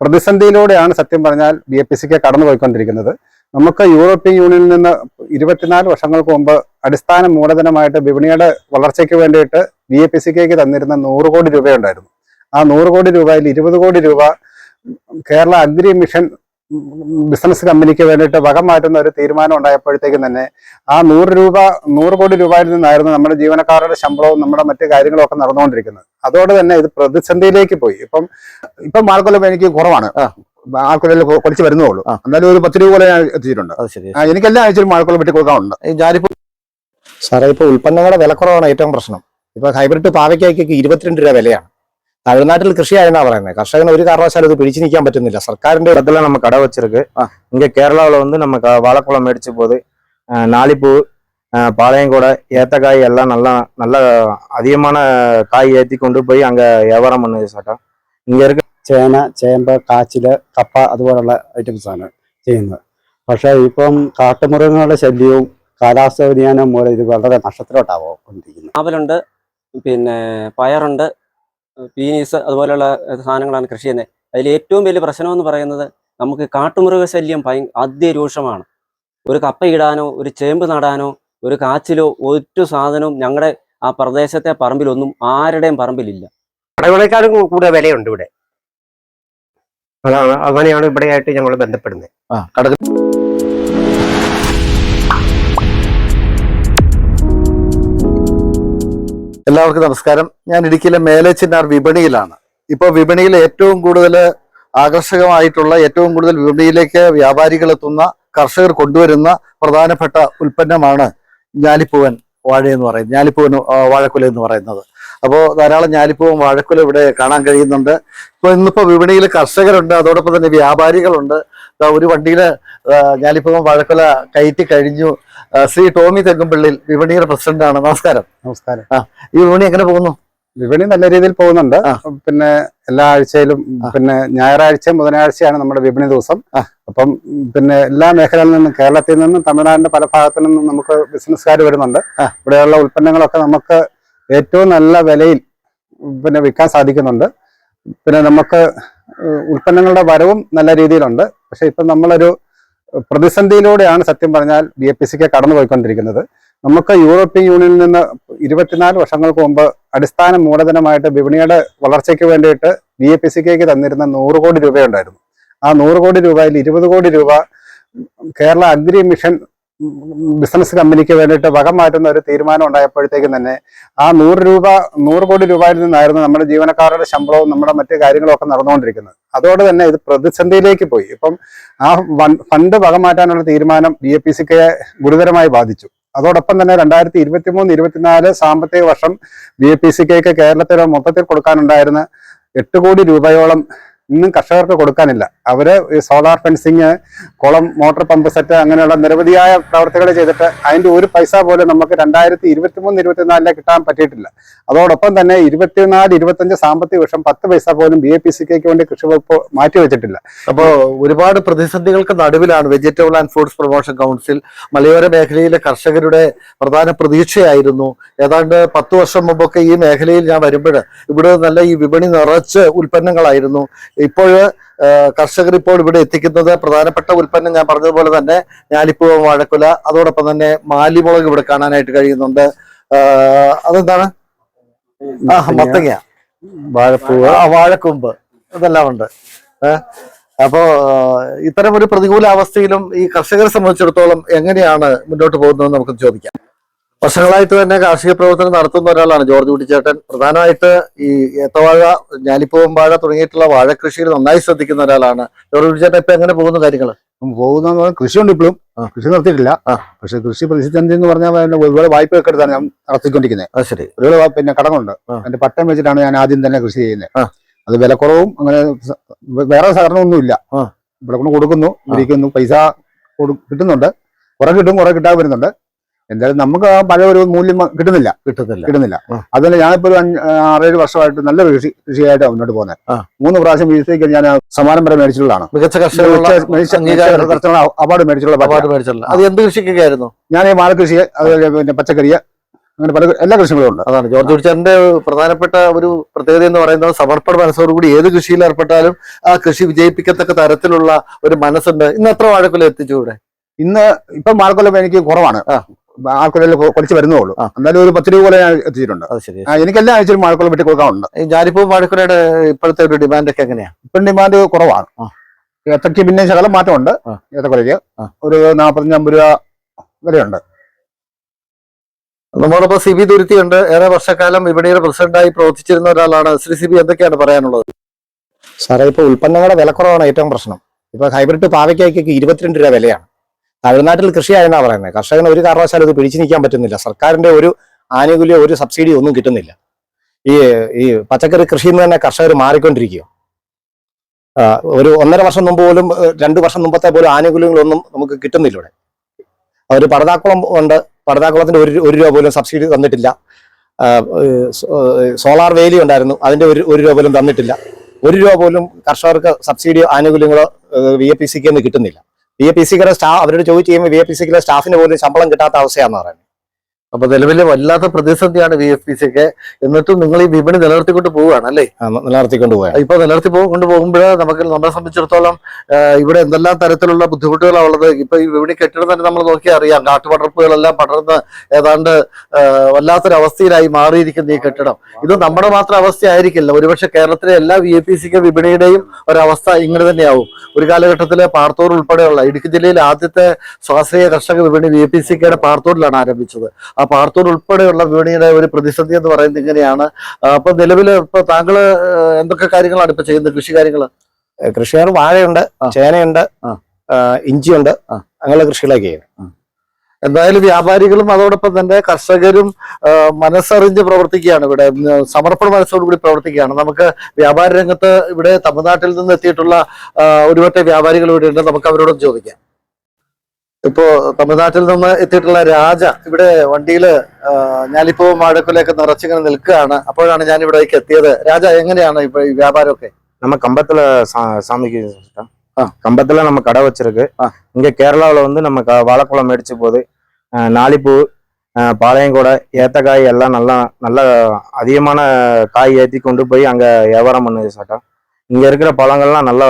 പ്രതിസന്ധിയിലൂടെയാണ് സത്യം പറഞ്ഞാൽ B A P സിക്ക് കടന്നുപോയിക്കൊണ്ടിരിക്കുന്നത്. നമുക്ക് യൂറോപ്യൻ യൂണിയനിൽ നിന്ന് ഇരുപത്തിനാല് വർഷങ്ങൾക്ക് മുമ്പ് അടിസ്ഥാന മൂലധനമായിട്ട് വിപണിയുടെ വളർച്ചയ്ക്ക് വേണ്ടിയിട്ട് ബി എ പി സിക്കേക്ക് തന്നിരുന്ന നൂറ് കോടി രൂപയുണ്ടായിരുന്നു. ആ നൂറ് കോടി രൂപയിൽ ഇരുപത് കോടി രൂപ കേരള അഗ്രി മിഷൻ ബിസിനസ് കമ്പനിക്ക് വേണ്ടിയിട്ട് വക മാറ്റുന്ന ഒരു തീരുമാനം ഉണ്ടായപ്പോഴത്തേക്കും തന്നെ ആ നൂറ് രൂപ നൂറ് കോടി രൂപയിൽ നിന്നായിരുന്നു നമ്മുടെ ജീവനക്കാരുടെ ശമ്പളവും നമ്മുടെ മറ്റു കാര്യങ്ങളും ഒക്കെ നടന്നുകൊണ്ടിരിക്കുന്നത്. അതോടെ തന്നെ ഇത് പ്രതിസന്ധിയിലേക്ക് പോയി. ഇപ്പം ഇപ്പം ആൾക്കൊല്ലം എനിക്ക് കുറവാണ്. ആൾക്കൊല്ലം കുറച്ച് വരുന്നേ ഉള്ളൂ എന്നാലും ഒരു പത്ത് രൂപ പോലെ ഞാൻ എത്തിച്ചിട്ടുണ്ട് അത് ശരി. ആ, എനിക്ക് എല്ലാ ആഴ്ചയിലും ആൾക്കൊല്ലം വെട്ടി കൊടുക്കാറുണ്ട്. ഈ ഞാനിപ്പോ സാറേ ഇപ്പൊ ഉൽപ്പന്നങ്ങളുടെ വിലക്കുറവാണ് ഏറ്റവും പ്രശ്നം. ഇപ്പൊ ഹൈബ്രിഡ് പാവയ്ക്കായിക്കൊക്കെ ഇരുപത്തിരണ്ട് രൂപ വിലയാണ്. തമിഴ്നാട്ടിൽ കൃഷി ആയെന്നാ പറയുന്നത് കർഷകന് ഒരു കാരണവശാലും ഇത് പിടിച്ചു നിൽക്കാൻ പറ്റുന്നില്ല സർക്കാരിന്റെ ഇടത്തില നമ്മ കട വെച്ചിருக்கு இங்க கேரளாவில் வந்து நம்ம வாழைக்குளம் மேடிச்சு போது நாளிப்பூ பாளையங்கூடை ஏத்தக்காய் எல்லாம் நல்லா நல்ல அதிகமான காய் ஏற்றி கொண்டு போய் அங்கே வியாபாரம் பண்ணுது சட்டம் இங்கே இருக்க ചേന ചേമ്പ് കാച്ചിൽ കപ്പ അതുപോലുള്ള ഐറ്റംസാണ് ചെയ്യുന്നത് പക്ഷേ ഇപ്പം കാട്ടുമൃഗങ്ങളുടെ ശല്യവും കാലാവസ്ഥ വ്യതിയാനം മൂലം ഇത് വളരെ നഷ്ടത്തിലോട്ടാവും കൊണ്ടിരിക്കുന്നത് ആവലുണ്ട് പിന്നെ പയറുണ്ട് പീനീസ് അതുപോലെയുള്ള സാധനങ്ങളാണ് കൃഷി ചെയ്യുന്നത്. അതിൽ ഏറ്റവും വലിയ പ്രശ്നം എന്ന് പറയുന്നത് നമുക്ക് കാട്ടുമൃഗ ശല്യം ഭയ അതിരൂക്ഷമാണ്. ഒരു കപ്പ ഇടാനോ ഒരു ചേമ്പ് നടാനോ ഒരു കാച്ചിലോ ഒരു സാധനവും ഞങ്ങളുടെ ആ പ്രദേശത്തെ പറമ്പിലൊന്നും ആരുടെയും പറമ്പിലില്ല. കടകളെക്കാളും കൂ- കൂടുതൽ വിലയുണ്ട് ഇവിടെ. അതാണ് അങ്ങനെയാണ് ഇവിടെയായിട്ട് ഞങ്ങൾ ബന്ധപ്പെടുന്നത്. ആ കട എല്ലാവർക്കും നമസ്കാരം. ഞാൻ ഇടുക്കിയിലെ മേലേച്ചിനാർ വിപണിയിലാണ്. ഇപ്പോൾ വിപണിയിൽ ഏറ്റവും കൂടുതൽ ആകർഷകമായിട്ടുള്ള ഏറ്റവും കൂടുതൽ വിപണിയിലേക്ക് വ്യാപാരികൾ എത്തുന്ന കർഷകർ കൊണ്ടുവരുന്ന പ്രധാനപ്പെട്ട ഉൽപ്പന്നമാണ് ഞാലിപ്പൂവൻ വാഴയെന്ന് പറയുന്നത്. ഞാലിപ്പൂവൻ വാഴക്കുല എന്ന് പറയുന്നത്. അപ്പോൾ ധാരാളം ഞാലിപ്പൂവും വാഴക്കുല ഇവിടെ കാണാൻ കഴിയുന്നുണ്ട്. ഇപ്പോൾ ഇന്നിപ്പോൾ വിപണിയിൽ കർഷകരുണ്ട് അതോടൊപ്പം തന്നെ വ്യാപാരികളുണ്ട്. ഒരു വണ്ടിയിൽ ഞാലിപ്പൂവും വാഴക്കുല കയറ്റി കഴിഞ്ഞു. ശ്രീ ടോമി തെങ്ങുംപള്ളിയിൽ വിപണിയുടെ പ്രസിഡന്റാണ് നമസ്കാരം. നമസ്കാരം. ആ ഈ വിപണി എങ്ങനെ പോകുന്നു? വിപണി നല്ല രീതിയിൽ പോകുന്നുണ്ട്. പിന്നെ എല്ലാ ആഴ്ചയിലും പിന്നെ ഞായറാഴ്ച ബുധനാഴ്ചയാണ് നമ്മുടെ വിപണി ദിവസം. അപ്പം പിന്നെ എല്ലാ മേഖലയിൽ നിന്നും കേരളത്തിൽ നിന്നും തമിഴ്നാടിന്റെ പല ഭാഗത്തു നിന്നും നമുക്ക് ബിസിനസ്സുകാർ വരുന്നുണ്ട്. ഇവിടെയുള്ള ഉൽപ്പന്നങ്ങളൊക്കെ നമുക്ക് ഏറ്റവും നല്ല വിലയിൽ പിന്നെ വിൽക്കാൻ സാധിക്കുന്നുണ്ട്. പിന്നെ നമുക്ക് ഉൽപ്പന്നങ്ങളുടെ വരവും നല്ല രീതിയിലുണ്ട്. പക്ഷെ ഇപ്പം നമ്മളൊരു പ്രതിസന്ധിയിലൂടെയാണ് സത്യം പറഞ്ഞാൽ ബി എ പി സിക്ക് കടന്നുപോയിക്കൊണ്ടിരിക്കുന്നത്. നമുക്ക് യൂറോപ്യൻ യൂണിയനിൽ നിന്ന് ഇരുപത്തിനാല് വർഷങ്ങൾക്ക് മുമ്പ് അടിസ്ഥാന മൂലധനമായിട്ട് വിപണിയുടെ വളർച്ചയ്ക്ക് വേണ്ടിയിട്ട് ബി എ പി സിക്കേക്ക് തന്നിരുന്ന നൂറ് കോടി രൂപയുണ്ടായിരുന്നു. ആ നൂറ് കോടി രൂപയിൽ ഇരുപത് കോടി രൂപ കേരള അഗ്രി മിഷൻ ബിസിനസ് കമ്പനിക്ക് വേണ്ടിയിട്ട് വക മാറ്റുന്ന ഒരു തീരുമാനം ഉണ്ടായപ്പോഴത്തേക്കും തന്നെ ആ നൂറ് രൂപ നൂറ് കോടി രൂപയിൽ നിന്നായിരുന്നു നമ്മുടെ ജീവനക്കാരുടെ ശമ്പളവും നമ്മുടെ മറ്റു കാര്യങ്ങളും ഒക്കെ നടന്നുകൊണ്ടിരിക്കുന്നത്. അതോടെ തന്നെ ഇത് പ്രതിസന്ധിയിലേക്ക് പോയി. ഇപ്പം ആ ഫണ്ട് വക മാറ്റാനുള്ള തീരുമാനം ബി എ പി സിക്ക് ഗുരുതരമായി ബാധിച്ചു. അതോടൊപ്പം തന്നെ രണ്ടായിരത്തി ഇരുപത്തി മൂന്ന് ഇരുപത്തിനാല് സാമ്പത്തിക വർഷം ബി എ പി സിക്ക് കേരളത്തിൽ മൊത്തത്തിൽ കൊടുക്കാനുണ്ടായിരുന്ന എട്ട് കോടി രൂപയോളം ഇന്നും കർഷകർക്ക് കൊടുക്കാനില്ല. അവർ സോളാർ ഫെൻസിങ് കുളം മോട്ടോർ പമ്പ് സെറ്റ് അങ്ങനെയുള്ള നിരവധിയായ പ്രവർത്തികൾ ചെയ്തിട്ട് അതിന്റെ ഒരു പൈസ പോലും നമുക്ക് രണ്ടായിരത്തി ഇരുപത്തി മൂന്ന് ഇരുപത്തിനാലിലെ കിട്ടാൻ പറ്റിയിട്ടില്ല. അതോടൊപ്പം തന്നെ ഇരുപത്തിനാല് ഇരുപത്തഞ്ച് സാമ്പത്തിക വർഷം പത്ത് പൈസ പോലും ബി എ പി സിക്ക് വേണ്ടി കൃഷി വകുപ്പ് മാറ്റിവെച്ചിട്ടില്ല അപ്പോൾ ഒരുപാട് പ്രതിസന്ധികൾക്ക് നടുവിലാണ് vegetable and fruits promotion council മലയോര മേഖലയിലെ കർഷകരുടെ പ്രധാന പ്രതീക്ഷയായിരുന്നു. ഏതാണ്ട് പത്ത് വർഷം മുമ്പൊക്കെ ഈ മേഖലയിൽ ഞാൻ വരുമ്പോൾ ഇവിടെ നല്ല ഈ വിപണി നിറച്ച് ഉൽപ്പന്നങ്ങളായിരുന്നു. ഇപ്പോൾ കർഷകർ ഇപ്പോൾ ഇവിടെ എത്തിക്കുന്നത് പ്രധാനപ്പെട്ട ഉൽപ്പന്നം ഞാൻ പറഞ്ഞതുപോലെ തന്നെ ഞാലിപ്പൂവ വാഴക്കുല അതോടൊപ്പം തന്നെ മാലിമുളക് ഇവിടെ കാണാനായിട്ട് കഴിയുന്നുണ്ട്. അതെന്താണ്? ആ മത്തങ്ങ. വാഴപ്പൂവ്. ആ വാഴക്കൊമ്പ്. ഇതെല്ലാം ഉണ്ട്. ഏഹ് അപ്പോ ഇത്തരം ഒരു പ്രതികൂല അവസ്ഥയിലും ഈ കർഷകരെ സംബന്ധിച്ചിടത്തോളം എങ്ങനെയാണ് മുന്നോട്ട് പോകുന്നതെന്ന് നമുക്ക് ചോദിക്കാം. വർഷങ്ങളായിട്ട് തന്നെ കാർഷിക പ്രവർത്തനം നടത്തുന്ന ഒരാളാണ് ജോർജ് കുട്ടിച്ചേട്ടൻ. പ്രധാനമായിട്ട് ഈ ഏത്തവാഴ ഞാലിപ്പൂവൻ വാഴ തുടങ്ങിയിട്ടുള്ള വാഴ കൃഷിയിൽ നന്നായി ശ്രദ്ധിക്കുന്ന ഒരാളാണ്. ജോർജ് കുട്ടിച്ചേട്ടൻ ഇപ്പൊ എങ്ങനെ പോകുന്ന കാര്യങ്ങൾ പോകുന്ന കൃഷിയുണ്ട് ഇപ്പോഴും കൃഷി നടത്തിയിട്ടില്ല. പക്ഷെ കൃഷി പ്രതിസന്ധി എന്ന് പറഞ്ഞാൽ ഒരുപാട് വായ്പയൊക്കെ എടുത്താണ് ഞാൻ നടത്തിക്കൊണ്ടിരിക്കുന്നത്. ശരി. ഒരുപാട് പിന്നെ കടമുണ്ട്. എന്റെ പട്ടം വെച്ചിട്ടാണ് ഞാൻ ആദ്യം തന്നെ കൃഷി ചെയ്യുന്നത്. അത് വിലക്കുറവും അങ്ങനെ വേറെ സഹകരണമൊന്നുമില്ല. ഇവിടെ കൊണ്ട് കൊടുക്കുന്നു വിരിക്കുന്നു പൈസ കിട്ടുന്നുണ്ട്. കുറെ കിട്ടും കുറെ കിട്ടാതെ വരുന്നുണ്ട്. എന്തായാലും നമുക്ക് ആ പഴയ ഒരു മൂല്യം കിട്ടുന്നില്ല. കിട്ടുന്നില്ല. കിട്ടുന്നില്ല അതുപോലെ ഞാനിപ്പോ ഒരു ആറേഴ് വർഷമായിട്ട് നല്ല കൃഷി കൃഷിയായിട്ട് മുന്നോട്ട് പോകുന്നത്. മൂന്ന് പ്രാവശ്യം വീഴ്ചയ്ക്ക് ഞാൻ സമ്മാനം വരെ മേടിച്ചിട്ടുള്ളതാണ്. മികച്ച അവാർഡ് മേടിച്ചിട്ടുള്ള അത് എന്ത് കൃഷിക്കൊക്കെ ആയിരുന്നു ഞാൻ ഈ വാഴകൃഷി അതുപോലെ പിന്നെ പച്ചക്കറി അങ്ങനെ പല എല്ലാ കൃഷികളും ഉണ്ട്. അതാണ്. ജോർജ് കുടിച്ചാറിന്റെ പ്രധാനപ്പെട്ട ഒരു പ്രത്യേകത എന്ന് പറയുന്നത് സമർപ്പണ മനസ്സോടുകൂടി ഏത് കൃഷിയിൽ ഏർപ്പെട്ടാലും ആ കൃഷി വിജയിപ്പിക്കത്തക്ക തരത്തിലുള്ള ഒരു മനസ്സുണ്ട്. ഇന്ന് എത്ര വാഴക്കുല എത്തിച്ചു ഇവിടെ? ഇന്ന് ഇപ്പം വാഴക്കൊല്ലം എനിക്ക് കുറവാണ്. ആ. ആൾക്കൊല്ലം കുറച്ച് വരുന്നേ ഉള്ളൂ എന്നാലും ഒരു പത്ത് രൂപ പോലെ ഞാൻ എത്തിച്ചിട്ടുണ്ട്. എനിക്ക് എല്ലാ ആഴ്ചയിലും ആൾക്കുള്ള വെട്ടി കൊടുക്കാറുണ്ട്. ഈ ജാരിപ്പൂ വാഴക്കുലയുടെ ഇപ്പോഴത്തെ ഒരു ഡിമാൻഡ് ഒക്കെ എങ്ങനെയാ? ഇപ്പം ഡിമാൻഡ് കുറവാണ്. ഏത്തയ്ക്ക് പിന്നെ ശകലം മാറ്റമുണ്ട്. ഏത്തക്കൊലയ്ക്ക് ഒരു നാൽപ്പത്തഞ്ച് അമ്പത് രൂപ വരെയുണ്ട്. നമ്മളിപ്പോ സി ബി തുരുത്തിയുണ്ട് ഏറെ വർഷക്കാലം വിപണിയുടെ പ്രസിഡന്റായി പ്രവർത്തിച്ചിരുന്ന ഒരാളാണ്. ശ്രീ സി ബി എന്തൊക്കെയാണ് പറയാനുള്ളത്? സാറേ ഇപ്പോൾ ഉൽപ്പന്നങ്ങളുടെ വിലക്കുറവാണ് ഏറ്റവും പ്രശ്നം. ഇപ്പൊ ഹൈബ്രിഡ് പാവയ്ക്കായിക്ക് ഇരുപത്തിരണ്ട് രൂപ വിലയാണ്. തമിഴ്നാട്ടിൽ കൃഷിയായെന്നാണ് പറയുന്നത് കർഷകന് ഒരു കാരണവശാലും ഇത് പിടിച്ചു നിൽക്കാൻ പറ്റുന്നില്ല. സർക്കാരിന്റെ ഒരു ആനുകൂല്യം ഒരു സബ്സിഡി ഒന്നും കിട്ടുന്നില്ല. ഈ ഈ പച്ചക്കറി കൃഷിയിൽ നിന്ന് തന്നെ കർഷകർ മാറിക്കൊണ്ടിരിക്കുക ഒരു ഒന്നര വർഷം മുമ്പ് പോലും രണ്ടു വർഷം മുമ്പത്തെ പോലും ആനുകൂല്യങ്ങളൊന്നും നമുക്ക് കിട്ടുന്നില്ല ഇവിടെ. ഒരു പടതാക്കുളം ഉണ്ട്. പടതാക്കുളത്തിന്റെ ഒരു ഒരു രൂപ പോലും സബ്സിഡി തന്നിട്ടില്ല. സോളാർ വേലി ഉണ്ടായിരുന്നു. അതിന്റെ ഒരു ഒരു രൂപ പോലും തന്നിട്ടില്ല. ഒരു രൂപ പോലും കർഷകർക്ക് സബ്സിഡിയോ ആനുകൂല്യങ്ങളോ വി എ പി സിക്ക് കിട്ടുന്നില്ല. വി എ പി സിയുടെ സ്റ്റാഫ് അവരോട് ചോദിച്ചു കഴിയുമ്പോൾ വി എ പി സിക്കിലെ സ്റ്റാഫിന് പോലും ശമ്പളം കിട്ടാത്ത അവസ്ഥയാണെന്ന് പറയുന്നത്. അപ്പൊ നിലവിലെ വല്ലാത്ത പ്രതിസന്ധിയാണ് വി എഫ് പി സി ഒക്കെ. എന്നിട്ടും നിങ്ങൾ ഈ വിപണി നിലനിർത്തിക്കൊണ്ട് പോവുകയാണ് അല്ലേ? നിലനിർത്തിക്കൊണ്ട് പോവാ ഇപ്പൊ നിലനിർത്തി കൊണ്ട് പോകുമ്പോൾ നമുക്ക് നമ്മളെ സംബന്ധിച്ചിടത്തോളം ഇവിടെ എന്തെല്ലാം തരത്തിലുള്ള ബുദ്ധിമുട്ടുകളാണ് ഉള്ളത് ഇപ്പൊ ഈ വിപണി കെട്ടിടം തന്നെ നമ്മൾ നോക്കിയാൽ അറിയാം. കാട്ടുപടർപ്പുകളെല്ലാം പടർന്ന് ഏതാണ്ട് വല്ലാത്തൊരവസ്ഥയിലായി മാറിയിരിക്കുന്ന ഈ കെട്ടിടം. ഇത് നമ്മുടെ മാത്രം അവസ്ഥയായിരിക്കില്ല. ഒരുപക്ഷെ കേരളത്തിലെ എല്ലാ വി എ പി സിക്ക് വിപണിയുടെയും ഒരവസ്ഥ ഇങ്ങനെ തന്നെയാവും. ഒരു കാലഘട്ടത്തിലെ പാർത്തോർ ഉൾപ്പെടെയുള്ള ഇടുക്കി ജില്ലയിലെ ആദ്യത്തെ സ്വാശ്രയ കർഷക വിപണി വി എ പി സിക്കയുടെ പാർത്തോറിലാണ് ആരംഭിച്ചത്. ആ പാർത്തോർ ഉൾപ്പെടെയുള്ള വിപണിയുടെ ഒരു പ്രതിസന്ധി എന്ന് പറയുന്നത് ഇങ്ങനെയാണ്. അപ്പൊ നിലവിൽ ഇപ്പൊ താങ്കൾ എന്തൊക്കെ കാര്യങ്ങളാണ് ഇപ്പൊ ചെയ്യുന്നത്? കൃഷി കാര്യങ്ങൾ കൃഷിക്കാർ വാഴയുണ്ട്. ചേനയുണ്ട് ഇഞ്ചിയുണ്ട് അങ്ങനെയുള്ള കൃഷികളൊക്കെ എന്തായാലും വ്യാപാരികളും അതോടൊപ്പം തന്നെ കർഷകരും മനസ്സറിഞ്ഞ് പ്രവർത്തിക്കുകയാണ് ഇവിടെ. സമർപ്പണ മനസ്സോടുകൂടി പ്രവർത്തിക്കുകയാണ്. നമുക്ക് വ്യാപാര രംഗത്ത് ഇവിടെ തമിഴ്നാട്ടിൽ നിന്ന് എത്തിയിട്ടുള്ള ഒരുപറ്റ വ്യാപാരികൾ ഇവിടെ ഉണ്ട്. നമുക്ക് അവരോടും ചോദിക്കാം. ഇപ്പോ തമിഴ്നാട്ടിൽ നിന്ന് എത്തിയിട്ടുള്ള രാജ ഇവിടെ വണ്ടിയില് ആ, ഞാലിപ്പൂവും വാഴക്കുലയൊക്കെ നിറച്ചിങ്ങനെ നിൽക്കുകയാണ് അപ്പോഴാണ് ഞാൻ ഇവിടേക്ക് എത്തിയത് രാജ എങ്ങനെയാണ് ഇപ്പൊ ഈ വ്യാപാരമൊക്കെ நம்ம கம்பத்துல சா- சாமிக்கு ஆ. சார் கம்பத்துல நம்ம கடை வச்சிருக்கு ஆ. இங்க கேரளாவுல வந்து நம்ம க- வாழைக்குளம் மேடிச்ச போது அஹ், நாலிப்பூ அஹ், பாளையங்கோடை ஏத்தக்காய் எல்லாம் நல்லா நல்ல அதிகமான காய் ஏற்றி கொண்டு போய் அங்க வியாபாரம் பண்ணுது சாட்டா இங்க இருக்கிற பழங்கள்லாம் நல்ல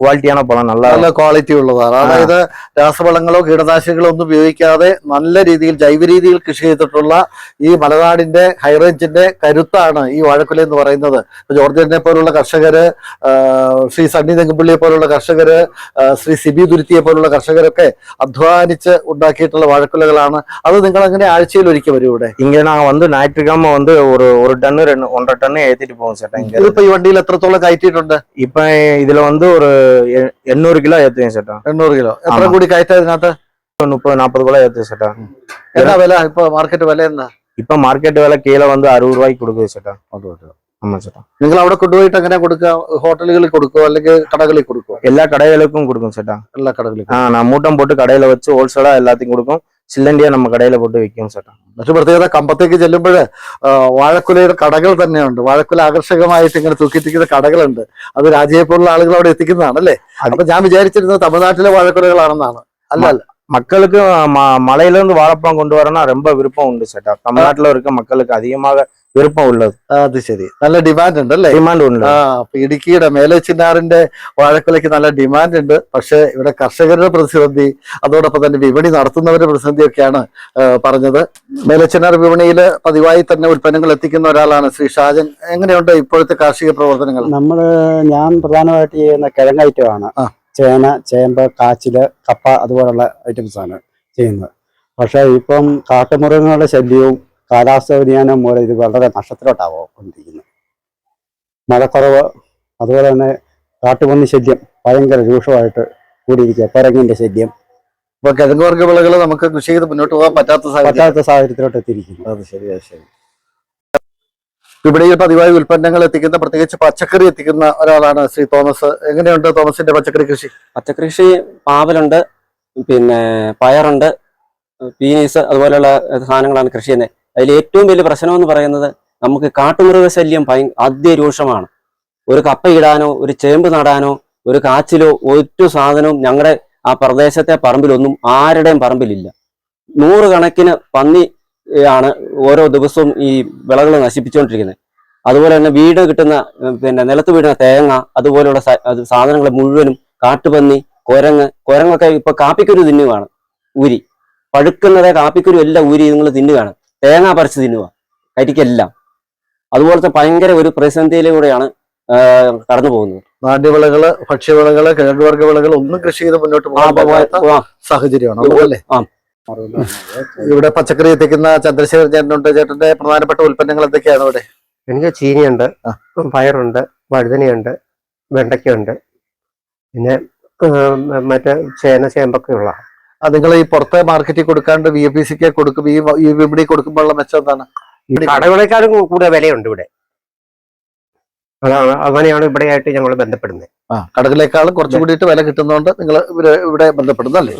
குவாலிட்டியான பழம் நல்லா നല്ല ക്വാളിറ്റി ഉള്ളതാണ് അതായത് രാസവളങ്ങളോ കീടനാശിനികളോ ഒന്നും ഉപയോഗിക്കാതെ നല്ല രീതിയിൽ ജൈവ രീതിയിൽ കൃഷി ചെയ്തിട്ടുള്ള ഈ മലനാടിന്റെ ഹൈറേഞ്ചിന്റെ കരുത്താണ് ഈ വാഴക്കുല എന്ന് പറയുന്നത് ഇപ്പൊ ജോർജിയനെ പോലുള്ള കർഷകര് ആ, ശ്രീ സണ്ണി തെങ്ങുപള്ളിയെ പോലുള്ള കർഷകര് ആ, ശ്രീ സിബി തുരുത്തിയെ പോലുള്ള കർഷകരൊക്കെ അധ്വാനിച്ച് ഉണ്ടാക്കിയിട്ടുള്ള വാഴക്കുലകളാണ് അത് നിങ്ങൾ അങ്ങനെ ആഴ്ചയിൽ ഒരിക്കൽ വരും ഇവിടെ இங்க நாங்க வந்து ஞாயிற்றுக்கிழமை வந்து ஒரு ஒரு டன்னு ரெண்டு ஒன்றரை டன்னு ஏத்திட்டு போவோம் சேட்டா இங்க ഇതിപ്പോ ഈ വണ്ടിയിൽ എത്രത്തോളം കയറ്റിയിട്ടുണ്ട് இப்ப இதுல வந்து ஒரு എണ്ണൂറ് കിലോ ഏത്തുകയും ചേട്ടാ എണ്ണൂറ് കിലോ എത്ര കൂടി കയറ്റം ഇതിനകത്ത് മുപ്പത് നാപ്പത് കിലോ ഏത്തുക ചേട്ടാ എന്നാ വില ഇപ്പൊ മാർക്കറ്റ് വില എന്നാ ഇപ്പൊ മാർക്കറ്റ് വില കിലോ വന്ന് അറുപത് രൂപയ്ക്ക് കൊടുക്കുക ചേട്ടാ അറുപത് രൂപ നിങ്ങൾ അവിടെ കൊണ്ടുപോയിട്ട് എങ്ങനെ കൊടുക്കുക ഹോട്ടലുകളിൽ കൊടുക്കുക അല്ലെങ്കിൽ കടകളിൽ കൊടുക്കുക എല്ലാ കടകൾക്കും കൊടുക്കും ചേട്ടാ എല്ലാ കടകളിലും ആ മൂട്ടം പോട്ട് കടയിൽ വെച്ച് ഹോൾസെയിലാ എല്ലാത്തിനും കൊടുക്കും கொடுக்கும் சில்லண்டியா நம்ம கடையில போட்டு விற்கும் சேட்டா മറ്റു പ്രത്യേകത കമ്പത്തേക്ക് ചെല്ലുമ്പോൾ വാഴക്കുലയുടെ കടകൾ തന്നെയുണ്ട് വാഴക്കുല ആകർഷകമായിട്ട് ഇങ്ങനെ തൂക്കിത്തിക്കുന്ന കടകളുണ്ട് അത് രാജയെ പോലുള്ള ആളുകൾ അവിടെ എത്തിക്കുന്നതാണ് അല്ലേ അപ്പൊ ഞാൻ വിചാരിച്ചിരുന്നത് തമിഴ്നാട്ടിലെ വാഴക്കുലകളാണെന്നാണ് അല്ല അല്ല மக்களுக்கு ம- மலையில இருந்து வாழைப்பழம் கொண்டு வரனா ரொம்ப விருப்பம் உண்டு சேட்டா தமிழ்நாட்டுல இருக்க மக்களுக்கு அதிகமாக വിരുപ്പമുള്ളത് അത് ശരി. നല്ല ഡിമാൻഡ് ഉണ്ട് അല്ലേ ഡിമാൻഡ് ഉണ്ട്. ആ ഇടുക്കിയുടെ മേലച്ചിനാറിന്റെ വാഴക്കുലയ്ക്ക് നല്ല ഡിമാൻഡ് ഉണ്ട്. പക്ഷെ ഇവിടെ കർഷകരുടെ പ്രതിസന്ധി അതോടൊപ്പം തന്നെ വിപണി നടത്തുന്നവരുടെ പ്രതിസന്ധിയൊക്കെയാണ് പറഞ്ഞത്. മേലച്ചിനാർ വിപണിയിൽ പതിവായി തന്നെ ഉൽപ്പന്നങ്ങൾ എത്തിക്കുന്ന ഒരാളാണ് ശ്രീ ഷാജൻ. എങ്ങനെയുണ്ട് ഇപ്പോഴത്തെ കാർഷിക പ്രവർത്തനങ്ങൾ? നമ്മൾ ഞാൻ പ്രധാനമായിട്ട് ചെയ്യുന്ന കിഴങ്ങൈറ്റമാണ് ചേന ചേമ്പ് കാച്ചിൽ കപ്പ അതുപോലുള്ള ഐറ്റംസാണ് ചെയ്യുന്നത്. പക്ഷേ ഇപ്പം കാട്ടുമൃഗങ്ങളുടെ ശല്യവും കാലാവസ്ഥ വ്യതിയാനം മൂലം ഇത് വളരെ നഷ്ടത്തിലോട്ടാവോ കൊണ്ടിരിക്കുന്നത് മഴക്കുറവ് അതുപോലെ തന്നെ കാട്ടുപന്നി ശല്യം ഭയങ്കര രൂക്ഷമായിട്ട് കൂടിയിരിക്കുക പരങ്ങിന്റെ ശല്യം. ഇപ്പൊ കിഴങ്ങ് വർഗ വിളകൾ നമുക്ക് കൃഷി ചെയ്ത് മുന്നോട്ട് പോകാൻ പറ്റാത്ത സാഹചര്യം. പറ്റാത്ത സാഹചര്യത്തിലോട്ട് എത്തിയിരിക്കുന്നു. അത് ശരി അത് ശരി. വിപണിയിൽ പതിവായി ഉൽപ്പന്നങ്ങൾ എത്തിക്കുന്ന പ്രത്യേകിച്ച് പച്ചക്കറി എത്തിക്കുന്ന ഒരാളാണ് ശ്രീ തോമസ്. എങ്ങനെയുണ്ട് തോമസിന്റെ പച്ചക്കറി കൃഷി? പച്ചക്കറി കൃഷി പാവലുണ്ട് പിന്നെ പയറുണ്ട് പീനീസ് അതുപോലെയുള്ള സാധനങ്ങളാണ് കൃഷി ചെയ്യുന്നത്. അതിൽ ഏറ്റവും വലിയ പ്രശ്നം എന്ന് പറയുന്നത് നമുക്ക് കാട്ടുമൃഗ ശല്യം ഭയ അതിരൂക്ഷമാണ്. ഒരു കപ്പ ഇടാനോ ഒരു ചേമ്പ് നടാനോ ഒരു കാച്ചിലോ ഒരു സാധനവും ഞങ്ങളുടെ ആ പ്രദേശത്തെ പറമ്പിലൊന്നും ആരുടെയും പറമ്പിലില്ല. നൂറുകണക്കിന് പന്നി ആണ് ഓരോ ദിവസവും ഈ വിളകൾ നശിപ്പിച്ചുകൊണ്ടിരിക്കുന്നത്. അതുപോലെ തന്നെ വീട് കിട്ടുന്ന പിന്നെ നിലത്ത് വീഴുന്ന തേങ്ങ അതുപോലെയുള്ള സാധനങ്ങൾ മുഴുവനും കാട്ടുപന്നി കുരങ്ങ് കുരങ്ങൊക്കെ ഇപ്പൊ കാപ്പിക്കുരു തിന്നുകയാണ്. ഊരി പഴുക്കുന്നതേ കാപ്പിക്കുരു എല്ലാം ഊരി നിങ്ങൾ തിന്നുകയാണ്. തേങ്ങ പറിച്ച് തിന്നുക കരിക്കെല്ലാം. അതുപോലത്തെ ഭയങ്കര ഒരു പ്രതിസന്ധിയിലൂടെയാണ് കടന്നു പോകുന്നത്. നാണ്യവിളകൾ ഭക്ഷ്യവിളകൾ കിഴങ്ങുവർഗ വിളകൾ ഒന്നും കൃഷി ചെയ്ത് മുന്നോട്ട് പോകാൻ സാഹചര്യമാണ്. ഇവിടെ പച്ചക്കറി എത്തിക്കുന്ന ചന്ദ്രശേഖരൻ ചേട്ടനുണ്ട്. ചേട്ടന്റെ പ്രധാനപ്പെട്ട ഉൽപ്പന്നങ്ങൾ എന്തൊക്കെയാണ് ഇവിടെ? എനിക്ക് ചീനിയുണ്ട്. പയറുണ്ട് വഴുതനയുണ്ട് വെണ്ടയ്ക്കുണ്ട് പിന്നെ മറ്റേ ചേന ചേമ്പൊക്കെ ഉള്ള നിങ്ങൾ ഈ പുറത്തെ മാർക്കറ്റിൽ കൊടുക്കാണ്ട് വി എഫ് പി സിക്ക് കൊടുക്കും ഈ ഈ വിപണി കൊടുക്കുമ്പോഴുള്ള മെച്ചം എന്താണ്? കടകളെക്കാളും കൂടുതൽ വിലയുണ്ട് ഇവിടെ. അതാണ് അങ്ങനെയാണ് ഇവിടെയായിട്ട് ഞങ്ങൾ ബന്ധപ്പെടുന്നത്. ആ കടകളെക്കാളും കുറച്ചും കൂടിയിട്ട് വില കിട്ടുന്നതുകൊണ്ട് നിങ്ങൾ ഇവിടെ ബന്ധപ്പെടുന്നല്ലേ